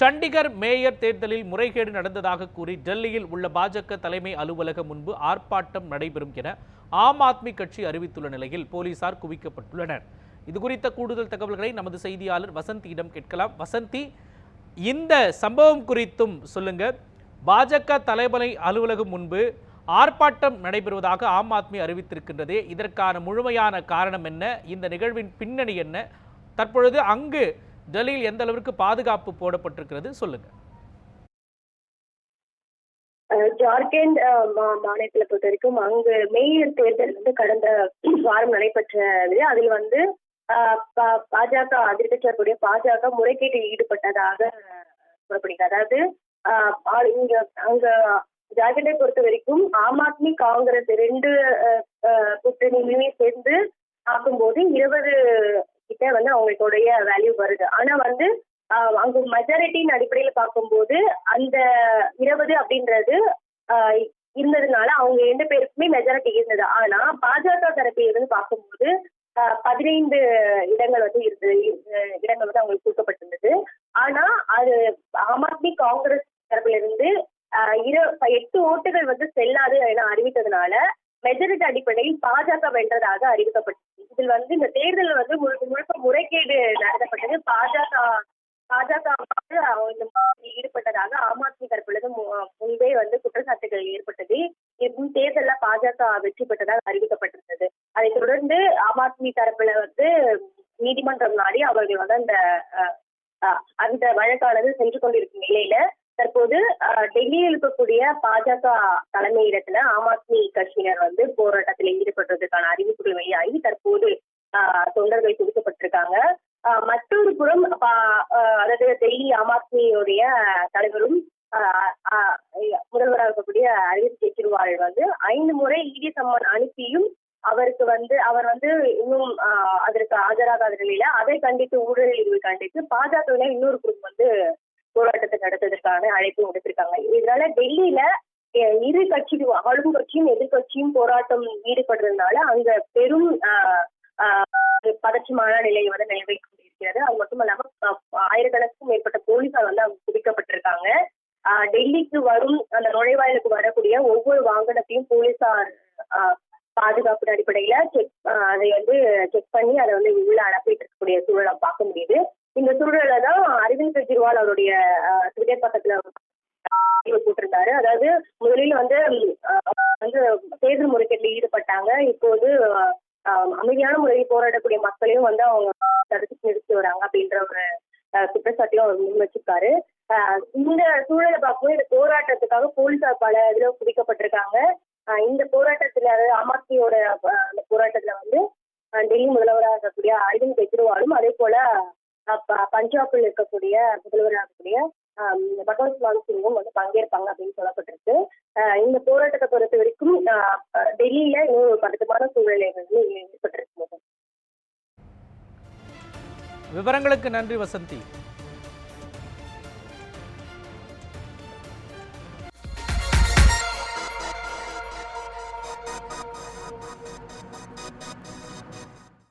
Chandigarh mayor தேர்தலில் முறைகேடு நடந்ததாக கூறி டெல்லியில் உள்ள பாஜக தலைமை அலுவலகம் முன்பு ஆர்ப்பாட்டம் நடைபெறும் என ஆம் ஆத்மி கட்சி அறிவித்துள்ள நிலையில் போலீசார் குவிக்கப்பட்டுள்ளனர். இது குறித்த கூடுதல் தகவல்களை நமது செய்தியாளர் வசந்தியிடம் கேட்கலாம். வசந்தி இந்த சம்பவம் குறித்தும் சொல்லுங்க. பாஜக தலைமை அலுவலகம் முன்பு ஆர்ப்பாட்டம் நடைபெறுவதாக ஆம் ஆத்மி அறிவித்திருக்கின்றது. இதற்கான முழுமையான காரணம் என்ன? இந்த நிகழ்வின் பின்னணி என்ன? தற்பொழுது அங்கு டெல்லியில் எந்த அளவிற்கு பாதுகாப்பு போடப்பட்டிருக்கிறது? சொல்லுங்க. ஜார்க்கண்ட் மா- மாநிலத்துல பொறுத்த வரைக்கும் அங்கு மேயர் தேர்தல் வந்து கடந்த வாரம் நடைபெற்றது. அதில் வந்து பா- பாஜக அதிர்கட்சியக்கூடிய பாஜக முறைகேட்டில் ஈடுபட்டதாக கூறப்படுகிறது. அதாவது இங்க அங்க ஜார்க்கண்டை பொறுத்த வரைக்கும் ஆம் ஆத்மி காங்கிரஸ் ரெண்டு அஹ், கூட்டணியுமே சேர்ந்து பார்க்கும்போது இருபது கிட்ட வந்து அவங்களுடைய வேல்யூ வருது. ஆனா வந்து அங்க மெஜாரிட்டியின் அடிப்படையில பார்க்கும்போது அந்த இருபது அப்படின்றது இருந்ததுனால அவங்க ரெண்டு பேருக்குமே மெஜாரிட்டி இருந்தது. ஆனா பாஜக தரப்பில் இருந்து பார்க்கும்போது பதினைந்து இடங்கள் வந்து இருந்தது இடங்கள் வந்து அவங்களுக்கு கொடுக்கப்பட்டிருந்தது. ஆனா அது ஆம் ஆத்மி காங்கிரஸ் தரப்புல இருந்து இரு எட்டு ஓட்டுகள் வந்து செல்லாது என அறிவித்ததுனால மெஜாரிட்டி அடிப்படையில் பாஜக வென்றதாக அறிவிக்கப்பட்டது இதில் வந்து இந்த தேர்தல் வந்து முழுக்க முழுக்க முறைகேடு நடத்தப்பட்டது. பாஜக பாஜக வந்து இந்த ஈடுபட்டதாக ஆம் ஆத்மி தரப்புல மு- முன்பே வந்து குற்றச்சாட்டுகள் ஏற்பட்டது. இதுவும் தேர்தலில் பாஜக வெற்றி பெற்றதாக அறிவிக்கப்பட்டிருந்தது. அதைத் தொடர்ந்து ஆம் ஆத்மி தரப்புல வந்து நீதிமன்றம் நாடி அவர்கள் வந்து அந்த அந்த வழக்கானது சென்று கொண்டிருக்கும் நிலையில தற்போது டெல்லியில் இருக்கக்கூடிய பாஜக தலைமையிடத்துல ஆம் ஆத்மி கட்சியினர் வந்து போராட்டத்தில் ஈடுபடுறதுக்கான அறிவிப்புகள் வெளியாகி தற்போது தொண்டர்கள் குவிக்கப்பட்டிருக்காங்க மற்றொரு புறம் பா- அதாவது டெல்லி ஆம் ஆத்மியுடைய தலைவரும் முதல்வராக இருக்கக்கூடிய அரவிந்த் கெஜ்ரிவால் வந்து ஐந்து முறை இடி சம்மன் அனுப்பியும் அவருக்கு வந்து அவர் வந்து இன்னும் அதற்கு ஆஜராகாத நிலையில அதை கண்டித்து ஊழல் இழிவு கண்டித்து பாஜகவினர் இன்னொரு குரூப் வந்து போராட்டத்தை நடத்துவதற்கான அழைப்பு விடுத்திருக்காங்க. இதனால டெல்லியில இரு கட்சியும் ஆளும் கட்சியும் எதிர்கட்சியும் போராட்டம் ஈடுபடுறதுனால அங்க பெரும் பதற்றமான நிலை வந்து நிலவை கொண்டிருக்கிறது அது மட்டும் இல்லாம ஆயிரக்கணக்கும் மேற்பட்ட போலீசார் வந்து அங்க குவிக்கப்பட்டிருக்காங்க. டெல்லிக்கு வரும் அந்த நுழைவாயிலுக்கு வரக்கூடிய ஒவ்வொரு வாகனத்தையும் போலீசார் பாதுகாப்பு அடிப்படையில செக் அதை வந்து செக் பண்ணி அதை வந்து உள்ள அனுப்பிட்டு இருக்கக்கூடிய சூழலை பார்க்க முடியுது. இந்த சூழலை தான் அரவிந்த் கெஜ்ரிவால் அவருடைய ட்விட்டர் பக்கத்துல போட்டிருந்தாரு அதாவது முதலில் வந்து வந்து தேர்தல் முறைகேட்டில் ஈடுபட்டாங்க. இப்போது அமைதியான முறையில் போராடக்கூடிய மக்களையும் வந்து அவங்க தடுத்து நிறுத்தி வராங்க அப்படின்ற ஒரு குற்றச்சாட்டையும் அவர் முன் வச்சிருக்காரு இந்த சூழலை பார்க்கும்போது இந்த போராட்டத்துக்காக போலீசார் பல இதுல குவிக்கப்பட்டிருக்காங்க. இந்த போராட்டத்துல அதாவது ஆம் ஆத்மியோட அந்த போராட்டத்துல வந்து டெல்லி முதல்வராக இருக்கக்கூடிய அரவிந்த் கெஜ்ரிவாலும் அதே போல பஞ்சாபில் இருக்கக்கூடிய முதல்வராக இருக்கக்கூடிய பகவத் மான் சிங்கும் வந்து பங்கேற்பாங்க அப்படின்னு சொல்லப்பட்டிருக்கு. இந்த போராட்டத்தை பொறுத்த வரைக்கும் டெல்லியில இன்னும் ஒரு பதட்டமான சூழ்நிலை வந்து ஏற்பட்டிருக்கு. விவரங்களுக்கு நன்றி வசந்தி.